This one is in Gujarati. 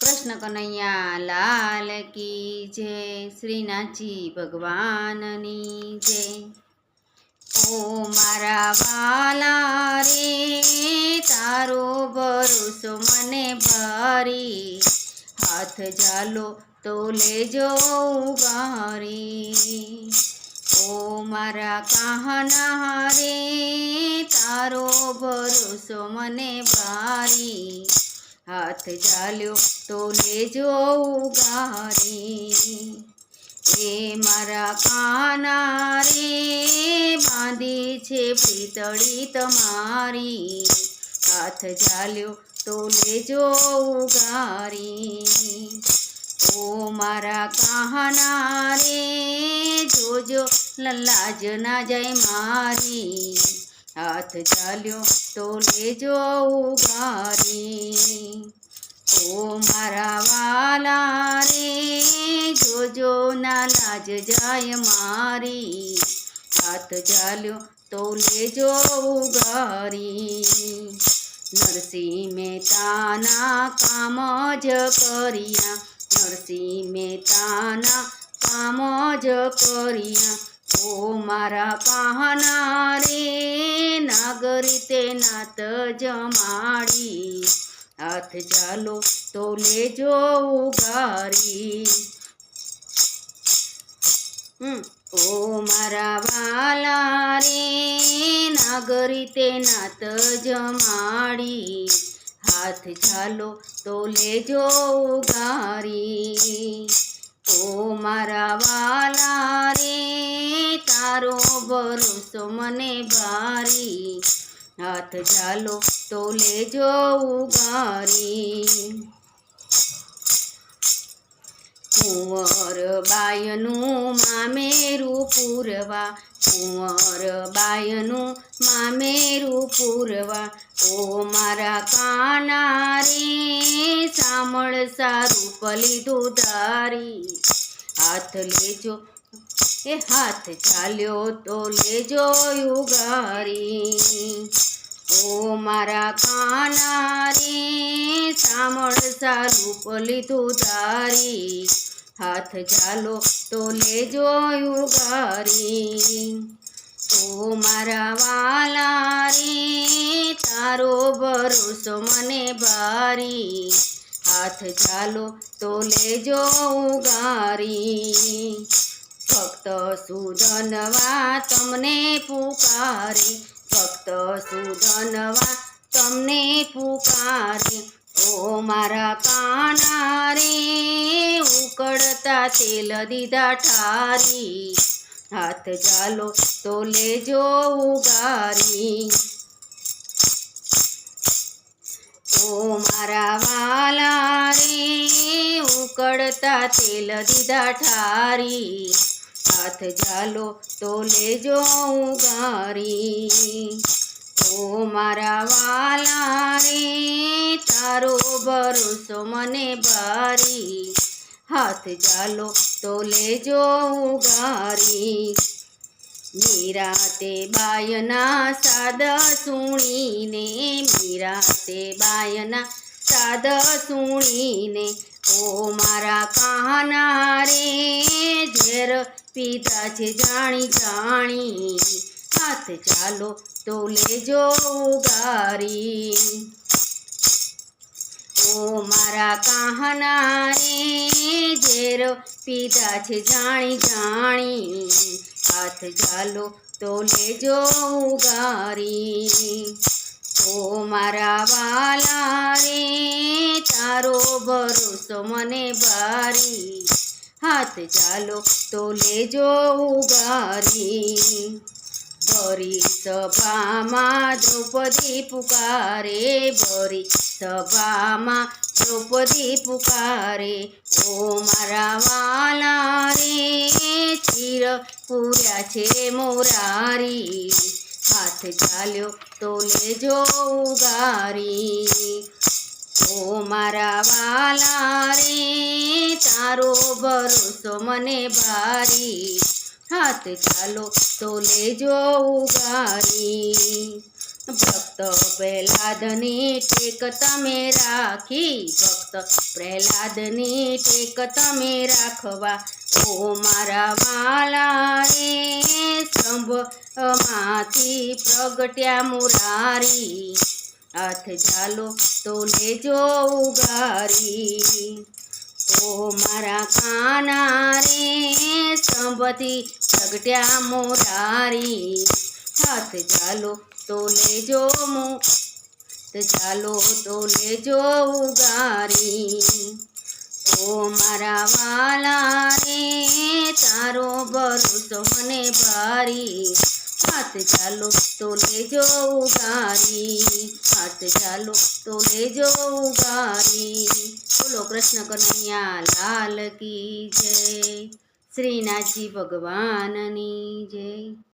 કૃષ્ણ કનૈયા, લાલ કી જય શ્રીનાથજી ભગવાનની જય. ઓ મારા વાલા રે, તારો ભરોસો મને ભારી. હાથ જાલો તો લેજો ઉગારી. ઓ મારા કાહના રે, તારો ભરોસો મને ભારી. હાથ ચાલ્યો તો લેજો ઉગારી એ મારા કાના રે, બાંધી છે પ્રીતળી તમારી. હાથ ચાલ્યો તો લેજો ઉગારી ઓ મારા કાના રે, જોજો લલાજ ના જાય મારી. હાથ ચાલ્યો તો લેજો ઉગારી ઓ મારા વાલા રે જોજો ના લાજ જાય મારી હાથ ચાલ્યો તો લેજો ઉગારી નરસિંહ મહેતાના કામ જ કર્યા નરસિંહ મહેતાના કામ જ કર્યા ઓ મારા કાહના રે નાગરી તે નાત જમાડી. હાથ ચાલો તો લેજો ઉગારી. ઓ મારા વાલા રે નાગરી તે નાત જમાડી. હાથ ચાલો તો લેજો ઉગારી ઓ મારા વાલા ભરોસો મને ભારી હાથ ચાલો તો લેજો ઉગારી કુંવર બાયનું મામેરું પૂરવા, કુંવર બાયનું મામેરું પૂરવા. ઓ મારા કાના રે સામળ સારું પલી ધારી હાથ લેજો એ હાથ ચાલ્યો તો લેજો યુગારી ઓ મારા કાના રે સામળ સારું લીધું ધારી હાથ ચાલો તો લેજો યુગારી ઓ મારા વાલા રે તારો ભરોસો મને ભારી હાથ ચાલો તો લેજો ઉગારી ભક્ત સુધનવા તમને પુકારે ભક્ત સુધનવા તમને પુકારે. ઓ મારા કાના રે, ઉકળતા તેલ દીધા ઠારી. હાથ ચાલો તો લેજો ઉગારી. ઓ મારા વાલા રે, ઉકળતા તેલ દીધા ઠારી. હાથ ઝાલો તો લેજો ઉગારી ઓ મારા વાલા રે, તારો ભરોસો મને ભારી હાથ ચાલો તો લેજો ઉગારી મીરાતે બાયના સાદ સુણીને મીરાતે બાયના સાદ સુણીને, ઓ મારા કાના રે, ઝેર પીધા છે જાણી જાણી. હાથ ચાલો તો લેજો ઉગારી. ઓ મારા કાહના રે ઝેર પીધા છે જાણી જાણી. હાથ ચાલો તો લેજો ઉગારી. ઓ મારા વાલા રે તારો ભરોસો મને ભારી હાથ ચાલો તો લેજો ઉગારી. ભરી સભામાં દ્રૌપદી પુકારે ભરી સભામાં દ્રૌપદી પુકારે. ઓ મારા વાલા રે, ચીર પૂર્યા છે મોરારી. હાથ ચાલ્યો તો લેજો ઉગારી. ઓ મારા વાલા રે તારો ભરોસો મને ભારી. હાથ ચાલો તો લેજો ઉગારી. ભક્ત પ્રહલાદની ટેક તમે રાખી. ભક્ત પ્રહલાદની ટેક તમે રાખવા. ઓ મારા વાલા રે સ્તંભમાંથી પ્રગટ્યા મુરારી. હાથ ચાલો તો લેજો ઉગારી. ઓ મારા કાના રે સ્તંભથી પ્રગટ્યા મોરારી હાથ ચાલો તો લેજો મો ચાલો તો લેજો ઉગારી. ઓ મારા વાલા રે, તારો ભરોસો મને ભારી. હાથ ચાલો તો લેજો ઉગારી હાથ ચાલો તો લેજો ઉગારી બોલો કૃષ્ણ કનૈયા, લાલ કી જય. શ્રીનાથજી ભગવાનની જય.